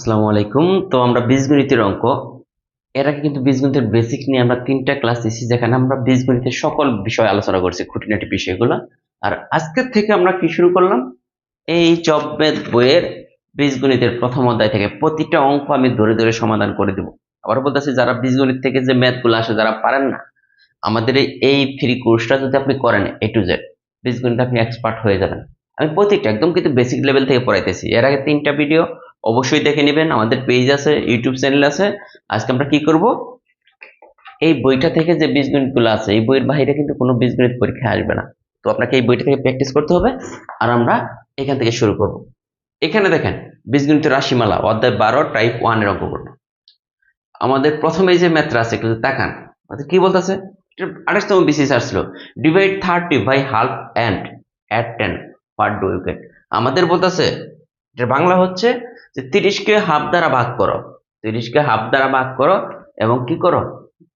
আসসালামু আলাইকুম। তো আমরা বীজগণিতের অঙ্ক। এর আগে কিন্তু বীজগণিতের বেসিক নিয়ে আমরা তিনটা ক্লাস দিচ্ছি যেখানে আমরা বীজগণিতের সকল বিষয় আলোচনা করছি, খুঁটিনাটি বিষয়গুলো। আর আজকের থেকে আমরা কি শুরু করলাম? এই জবমেদ বইয়ের বীজগণিতের প্রথম অধ্যায় থেকে প্রতিটা অঙ্ক আমি ধরে ধরে সমাধান করে দেব। আবার বলতেছি, যারা বীজগণিত থেকে যে ম্যাথগুলো আসে, যারা পারেন না, আমাদের এই ফ্রি কোর্সটা যদি আপনি করেন এ টু জেড বীজগণিত আপনি এক্সপার্ট হয়ে যাবেন। আমি প্রতিটা, একদম কিন্তু বেসিক লেভেল থেকে পড়াইতেছি। এর আগে তিনটা ভিডিও অবশ্যই দেখে নেবেন, আমাদের পেজ আছে ইউটিউব চ্যানেল আছে। আজকে আমরা কি করব? এই বইটা থেকে যে বীজগণিতগুলো আছে, এই বইয়ের বাইরে কিন্তু কোনো বীজগণিত পরীক্ষায় আসবে না। তো আপনাকে এই বইটা থেকে প্র্যাকটিস করতে হবে আর আমরা এখান থেকে শুরু করব। এখানে দেখেন বীজগণিতের রাশিমালা, অধ্যায় বারো টাইপ ওয়ানের অঙ্ক করব আমাদের প্রথমে যে ম্যাথটা আছে কিন্তু তাকান। আমাদের কি বলতেছে? আঠাশতম বিসিএস আসলো divide thirty by half and at ten what do you get আমাদের বলতেছে এটা বাংলা হচ্ছে যে তিরিশকে হাফ দ্বারা ভাগ করো। তিরিশকে হাফ দ্বারা ভাগ করো এবং কি করো?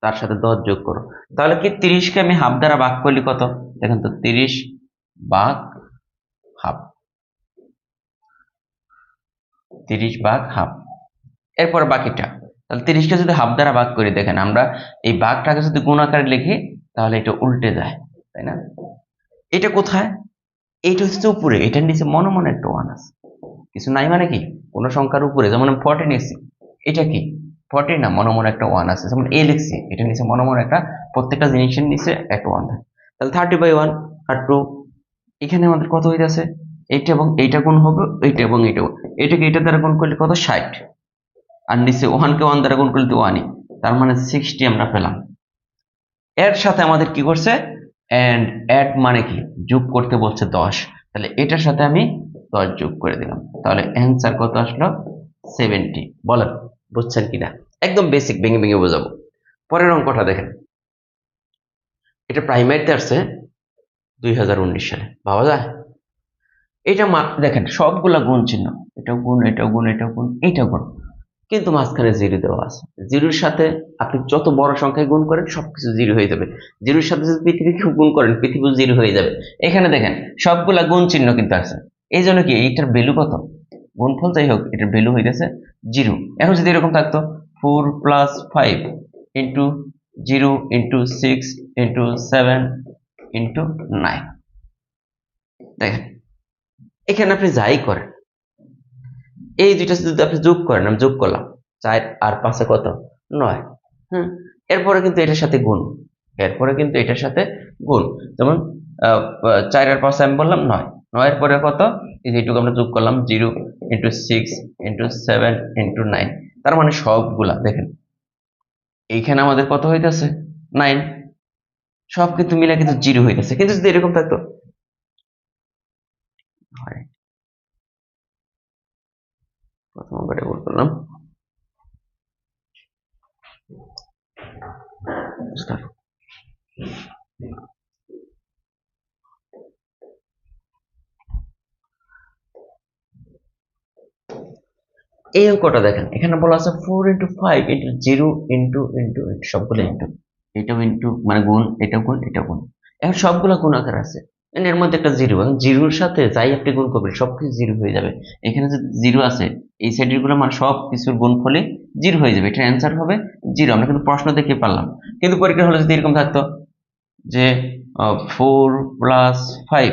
তার সাথে দশ যোগ করো। তাহলে কি তিরিশকে আমি হাফ দ্বারা ভাগ করলি কত? দেখেন তো, তিরিশ ভাগ হাফ। তিরিশ ভাগ হাফ। এরপর বাকিটা। তাহলে তিরিশকে যদি হাফ দ্বারা ভাগ করি, দেখেন আমরা এই ভাগটাকে যদি গুণ আকারে লিখি, তাহলে এটা উল্টে যায়, তাই না? এটা কোথায়? এইটা হচ্ছে উপরে, এটার নিচে মনে মনে একটা ওয়ান আছে। কিছু নাই মানে কি? কোনো সংখ্যার উপরে। যেমন আমি ফর্টি নিয়েছি, এটা কি? ফর্টি না, মনে মনে একটা ওয়ান আছে। যেমন এ লিখছি, এটা নিচে মনে মনে একটা প্রত্যেকটা জিনিসের নিচে একটা ওয়ান থাকে। তাহলে থার্টি বাই ওয়ান আর টু এখানে আমাদের কত হইতেছে এইটা এবং এইটা গুণ হবে এইটা এবং এইটা এটাকে এটা দ্বারা গুণ করলে কত? ষাট। আর নিচে ওয়ানকে ওয়ান দ্বারা গুণ করলে ওয়ানই তার মানে সিক্সটি আমরা পেলাম। এর সাথে আমাদের কি করছে? অ্যান্ড অ্যাড মানে কি? যোগ করতে বলছে দশ। তাহলে এটার সাথে আমি দশ যোগ করে দিলাম। তাহলে অ্যান্সার কত আসলো? সেভেন্টি বলেন বুঝছেন কিনা? একদম বেসিক ভেঙে ভেঙে বোঝাবো। পরের অঙ্কটা দেখেন। এটা প্রাইমারিতে আসছে দুই হাজার উনিশ সালে। ভাবা যায়? এটা দেখেন, সবগুলা গুণ চিহ্ন। এটা গুণ এটা গুণ এটা গুণ এটা গুণ। কিন্তু মাঝখানে জিরো দেওয়া আছে। জিরোর সাথে আপনি যত বড় সংখ্যায় গুণ করেন, সবকিছু জিরো হয়ে যাবে। জিরোর সাথে যদি পৃথিবীকে গুণ করেন পৃথিবী জিরো হয়ে যাবে। এখানে দেখেন, সবগুলা গুণ চিহ্ন কিন্তু আছে। এই জন্য কি এইটার ভ্যালু কত? গুণফল যাই হোক, এটার ভ্যালু গেছে জিরো এখন যদি এরকম থাকতো four plus five into zero into six into seven into nine দেখেন, এখানে আপনি যাই করেন, এই দুইটা যদি আপনি যোগ করেন, আমি যোগ করলাম, চার আর পাঁচে কত? নয়। হুম? এরপরে কিন্তু এটার সাথে গুণ, এরপরে কিন্তু এটার সাথে গুণ। যেমন চার আর পাঁচে আমি বললাম নয়। নয়ের পরে কত? এই যে এইটুকু আমরা যোগ করলাম zero into six into seven into nine তার মানে সবগুলা, দেখেন। এইখানে আমাদের কত হইতেছে? নাইন সব কিন্তু মিলে কিন্তু জিরো হইতেছে। কিন্তু যদি এরকম থাকতো প্রথম করলাম. এই অঙ্কটা দেখেন, এখানে বলা আছে four into five into zero into into into সবগুলো ইন্টু এটাও ইন্টু মানে গুণ, এটাও গুণ এটাও গুণ। এখন সবগুলো গুণ আকার আছে এর মধ্যে একটা জিরো এখন জিরোর সাথে যাই আপনি গুণ করবেন সব কিছু জিরো হয়ে যাবে। এখানে যে জিরো আছে, এই সাইডেরগুলো মানে সব কিছুর গুণ ফলে জিরো হয়ে যাবে। এটার অ্যান্সার হবে জিরো আমরা কিন্তু প্রশ্ন দেখে পারলাম। কিন্তু পরীক্ষা হলে যদি এরকম থাকতো যে four plus five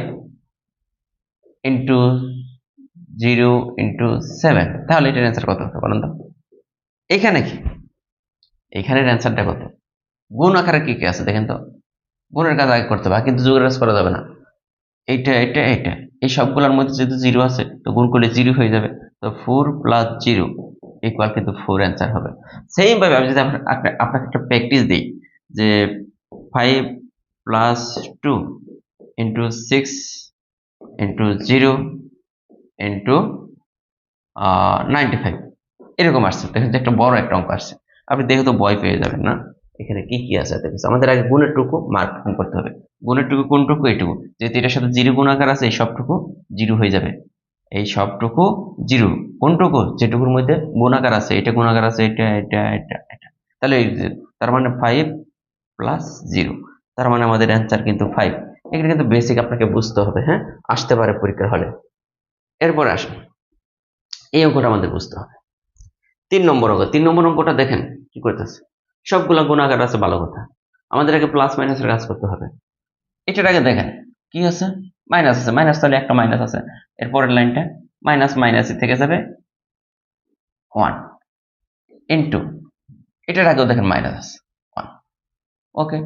into zero into seven তাহলে এটার অ্যান্সার কত হবে বলুন তো? এখানে কি? এখানের অ্যান্সারটা কত? গুণ আকারে কি কি আছে দেখেন তো? গুণের কাজ আগে করতে হবে কিন্তু যোগের কাজ করা যাবে না। এইটা এটা এটা এই সবগুলোর মধ্যে যেহেতু জিরো আছে, তো গুণ করলে জিরো হয়ে যাবে। তো ফোর প্লাস জিরো ইকুয়াল কিন্তু ফোর অ্যান্সার হবে। সেম ভাবে আমি যদি আপনা- আপনা- আপনাকে একটা প্র্যাকটিস দিই, যে five plus two into six into zero into ninety five এরকম আসছে। দেখেন যে একটা বড় একটা অঙ্ক আসছে। আপনি দেখে তো বয় পেয়ে যাবেন না। এখানে কি কি আছে দেখেছি আমাদের আগে গুণের টুকু মার্ক করতে হবে। গুণের টুকু কোনটুকু? এইটুকু। যেহেতু এটার সাথে জিরো গুণাকার আছে, এই সবটুকু জিরো হয়ে যাবে। এই সবটুকু জিরো। কোনটুকু? যেটুকুর মধ্যে গুণাকার আছে। এটা গুণাকার আছে, এটা এটা এটা এটা। তাহলে তার মানে ফাইভ প্লাস জিরো তার মানে আমাদের অ্যান্সার কিন্তু ফাইভ এখানে কিন্তু বেসিক আপনাকে বুঝতে হবে হ্যাঁ? আসতে পারে পরীক্ষার হলে। এরপরে আসুন। এই অঙ্কটা আমাদের বুঝতে হবে। তিন নম্বর অঙ্ক। তিন নম্বর অঙ্কটা দেখেন কি করতেছে? সবগুলা গুণাগার আছে, ভালো কথা। আমাদের আগে প্লাস মাইনাসের কাজ করতে হবে। এটার আগে দেখেন, কি আছে? মাইনাস আছে। মাইনাস তাহলে একটা মাইনাস আছে। এরপরের লাইনটা মাইনাস মাইনাস থেকে যাবে ওয়ান ইন্টু এটার আগেও দেখেন মাইনাস আছে। ওয়ান ওকে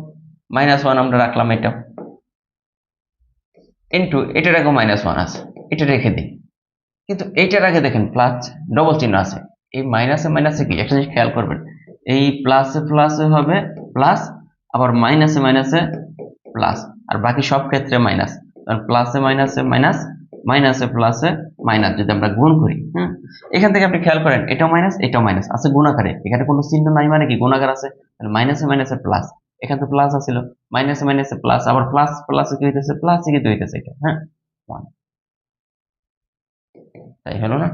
মাইনাস ওয়ান আমরা রাখলাম এটা ইন্টু এটার আগেও মাইনাস ওয়ান আছে। এটা রেখে দিই। কিন্তু এইটার আগে দেখেন প্লাস ডবল চিহ্ন আছে এই মাইনাসে মাইনাসে কি একটা জিনিস খেয়াল করবেন এই প্লাসে প্লাসে হবে প্লাস আবার মাইনাসে মাইনাসে প্লাস আর বাকি সব ক্ষেত্রে মাইনাস কারণ প্লাসে মাইনাসে মাইনাস মাইনাসে প্লাসে মাইনাস যদি আমরা গুণ করি হ্যাঁ এখান থেকে আপনি খেয়াল করেন এটাও মাইনাস এটাও মাইনাস আছে গুণাকারে এখানে কোনো চিহ্ন নাই মানে কি গুণাকার আছে মাইনাসে মাইনাসে প্লাস এখানে তো প্লাস আছিল মাইনাসে মাইনাসে প্লাস আবার প্লাস প্লাসে কি হইতেছে প্লাসে কিন্তু হইতেছে এটা হ্যাঁ তাই হলো না?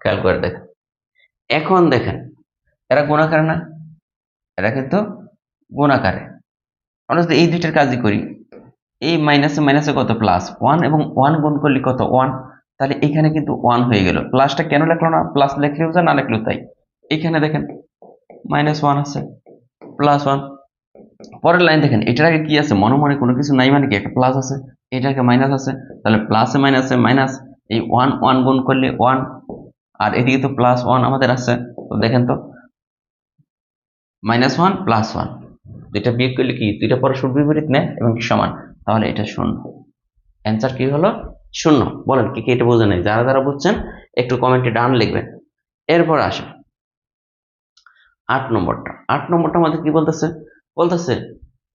খেয়াল করে দেখেন এখন দেখেন, এরা গুণাকারে না? এরা কিন্তু গুণাকারে। আমরা যদি এই দুইটার কাজই করি, এই মাইনাসে মাইনাসে কত? প্লাস ওয়ান এবং ওয়ান গুণ করলে কত? ওয়ান তাহলে এখানে কিন্তু ওয়ান হয়ে গেল। প্লাসটা কেন লেখলো না? প্লাস লেখলেও যা, না লেখলেও তাই। এখানে দেখেন মাইনাস ওয়ান আছে প্লাস ওয়ান পরের লাইন দেখেন, এটার আগে কি আছে? মনে মনে কোনো কিছু নাই মানে কি? একটা প্লাস আছে এটাকে মাইনাস আছে। তাহলে প্লাসে মাইনাসে মাইনাস এই ওয়ান ওয়ান গুণ করলে ওয়ান আর এদিকে তো প্লাস ওয়ান আমাদের আছে। তো দেখেন তো মাইনাস ওয়ান প্লাস ওয়ান দুইটা বিয়োগ করলে কি? দুইটা পরস্পর বিপরীত নেয় এবং সমান? তাহলে এটা শূন্য। অ্যান্সার কি হলো? শূন্য। বলেন, কি কি এটা বোঝে নাই? যারা যারা বুঝছেন, একটু কমেন্টে ডান লিখবেন। এরপর আসে আট নম্বরটা। আট নম্বরটা আমাদের কি বলতেছে? বলতেছে,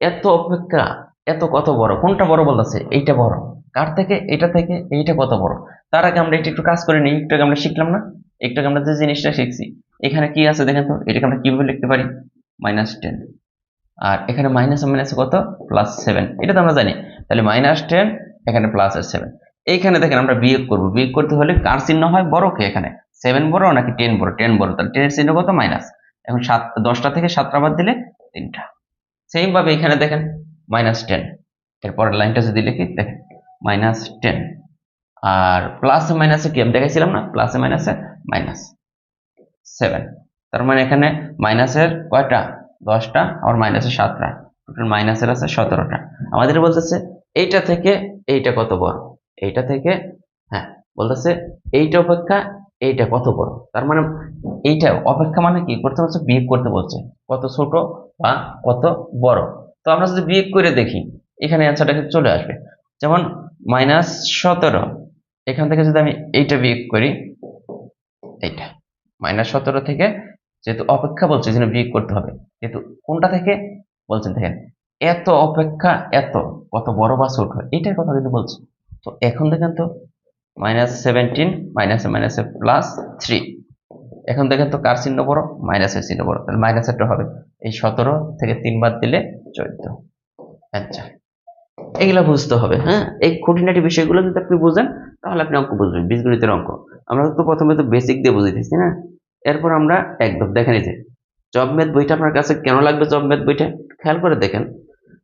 এত অপেক্ষা, এত কত বড়? কোনটা বড় বলতেছে? এইটা বড়। কার থেকে? এটা থেকে, এইটা কত বড়? তার আগে আমরা একটু একটু কাজ করে নিই, একটু আমরা শিখলাম না? একটু আমরা যে জিনিসটা শিখছি, এখানে কি আছে দেখেন তো? এটাকে আমরা কীভাবে লিখতে পারি? মাইনাস টেন আর এখানে মাইনাস মাইনাস কত? প্লাস সেভেন এটা তো আমরা জানি। তাহলে মাইনাস টেন এখানে প্লাস আর সেভেন এইখানে দেখেন আমরা বিয়োগ করব। বিয়োগ করতে হলে কার চিহ্ন হয়? বড় কে এখানে? সেভেন বড় নাকি টেন বড়? টেন বড়। তাহলে টেনের চিহ্ন কত? মাইনাস এখন সাত, দশটা থেকে সাতটা বাদ দিলে তিনটা। সেম ভাবে এখানে দেখেন মাইনাস টেন এরপরের লাইনটা যদি লিখি, দেখেন। মাইনাস টেন আর প্লাসে মাইনাসে কি? আমি দেখাইছিলাম না? প্লাসে মাইনাসে মাইনাস সেভেন তার মানে এখানে মাইনাসের কয়টা? দশটা। আর মাইনাসের সাতটা। টোটাল মাইনাসের আছে সতেরোটা। আমাদের বলতেছে এইটা থেকে এইটা কত বড়? এইটা থেকে হ্যাঁ বলতেছে এইটা অপেক্ষা এইটা কত বড়? তার মানে এইটা অপেক্ষা মানে কি? করতে বলছে বিয়োগ করতে বলছে। কত ছোট বা কত বড়? তো আমরা যদি বিয়োগ করে দেখি, এখানে অ্যান্সারটা চলে আসবে। যেমন মাইনাস সতেরো। এখান থেকে যদি আমি এইটা বিয়োগ করি, এইটা, মাইনাস সতেরো থেকে যেহেতু অপেক্ষা বলছে যেন বিয়োগ করতে হবে। যেহেতু কোনটা থেকে? বলছেন দেখেন, এত অপেক্ষা, এত, কত বড় বা ছোট এটার কথা কিন্তু বলছে। তো এখন দেখেন তো, মাইনাস সেভেন্টিন, মাইনাসে মাইনাসে প্লাস থ্রি। এখন দেখেন তো কার চিহ্ন বড়? মাইনাসের চিহ্ন বড়। তাহলে মাইনাসেরটা হবে এই সতেরো থেকে তিন বাদ দিলে চোদ্দ। আচ্ছা। এগুলা বুঝতে হবে হ্যাঁ? এই খুঁটিনাটি বিষয়গুলো যদি আপনি বুঝেন, তাহলে আপনি অঙ্ক বুঝবেন, বীজগণিতের অঙ্ক। আমরা তো প্রথমে তো বেসিক দিয়ে বুঝিতেছি না? এরপর আমরা একদম দেখেন এই জব ম্যাথ বইটা আপনার কাছে কেন লাগবে জব ম্যাথ বইটা? খেয়াল করে দেখেন।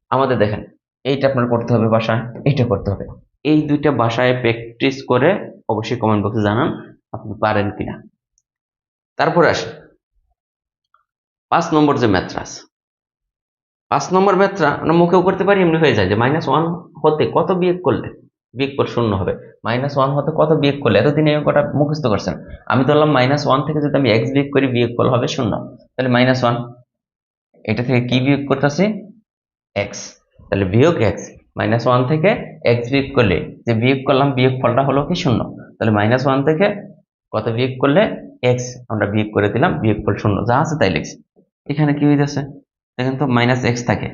আমাদের দেখেন, এইটা আপনার করতে হবে বাসায়, এইটা করতে হবে। এই দুইটা বাসায় প্র্যাকটিস করে অবশ্যই কমেন্ট বক্সে জানান, আপনি পারেন কিনা। তারপর আসেন পাঁচ নম্বর যে ম্যাথটা আছে পাঁচ নম্বর ম্যাথটা আমরা মুখেও করতে পারি, এমনি হয়ে যায় যে মাইনাস ওয়ান হতে কত বিয়োগ করলে? বিয়োগ পর শূন্য হবে। মাইনাস ওয়ান হতে কত বিয়োগ করলে? এতদিন এই অঙ্কটা মুখস্থ করছেন। আমি ধরলাম মাইনাস ওয়ান থেকে যদি আমি এক্স বিয়োগ করি, বিয়োগ ফল হবে শূন্য। তাহলে মাইনাস ওয়ান এটা থেকে কি বিয়োগ করতেছি? এক্স তাহলে বিয়োগ এক্স মাইনাস ওয়ান থেকে এক্স বিয়োগ করলে, যে বিয়োগ করলাম, বিয়োগ ফলটা হলো কি শূন্য? তাহলে মাইনাস ওয়ান থেকে কত বিয়োগ করলে? এক্স আমরা বিয়োগ করে দিলাম, বিয়োগ ফল শূন্য। যা আছে তাই লিখছি। এখানে কি হয়ে যাচ্ছে দেখেন তো মাইনাস এক্স থাকে।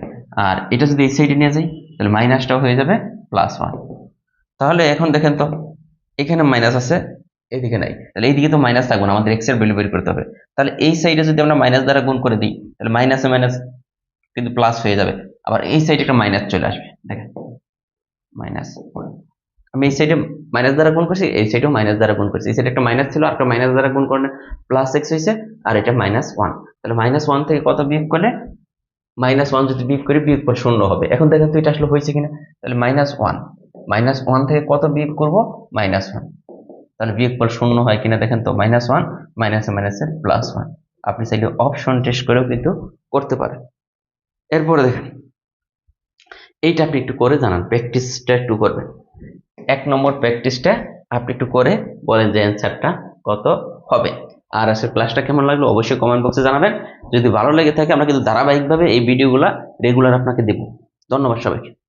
আর এটা যদি এই সাইডে নিয়ে যাই, তাহলে মাইনাসটাও হয়ে যাবে প্লাস ওয়ান তাহলে এখন দেখেন তো, এখানে মাইনাস আছে, এদিকে নাই। তাহলে এইদিকে তো মাইনাস থাকবে না, আমাদের এক্সের ভ্যালু বের করতে হবে। তাহলে এই সাইডে যদি আমরা মাইনাস দ্বারা গুণ করে দিই, তাহলে মাইনাসে মাইনাস কিন্তু প্লাস হয়ে যাবে। আবার এই সাইডে একটা মাইনাস চলে আসবে, দেখেন। মাইনাস আমি এই সাইডে মাইনাস দ্বারা গুণ করছি, এই সাইডেও মাইনাস দ্বারা গুণ করছি। এই সাইডে একটা মাইনাস ছিল, আর একটা মাইনাস দ্বারা গুণ করলে প্লাস এক্স হয়েছে, আর এটা মাইনাস ওয়ান তাহলে মাইনাস ওয়ান থেকে কত বিয়োগ করলে মাইনাস ওয়ান যদি বিয়োগ করি, বিয়োগ পর শূন্য হবে। এখন দেখেন তো এটা আসলে হয়েছে কিনা? তাহলে মাইনাস ওয়ান। মাইনাস ওয়ান থেকে কত বিয়োগ করব? Minus one. তাহলে বিয়োগফল শূন্য হয় কিনা দেখেন তো? মাইনাস ওয়ান, মাইনাসে মাইনাসে প্লাস ওয়ান। আপনি চাইলে অপশন টেস্ট করেও কিন্তু করতে পারেন। এরপরে দেখেন, এইটা আপনি একটু করে জানান, প্র্যাকটিসটা একটু করবেন। এক নম্বর প্র্যাকটিসটা আপনি একটু করে বলেন যে অ্যান্সারটা কত হবে। আর আজকের ক্লাসটা কেমন লাগল অবশ্যই কমেন্ট বক্সে জানাবেন। যদি ভালো লেগে থাকে, আমরা কিন্তু ধারাবাহিকভাবে এই ভিডিওগুলো রেগুলার আপনাকে দেব। ধন্যবাদ সবাইকে।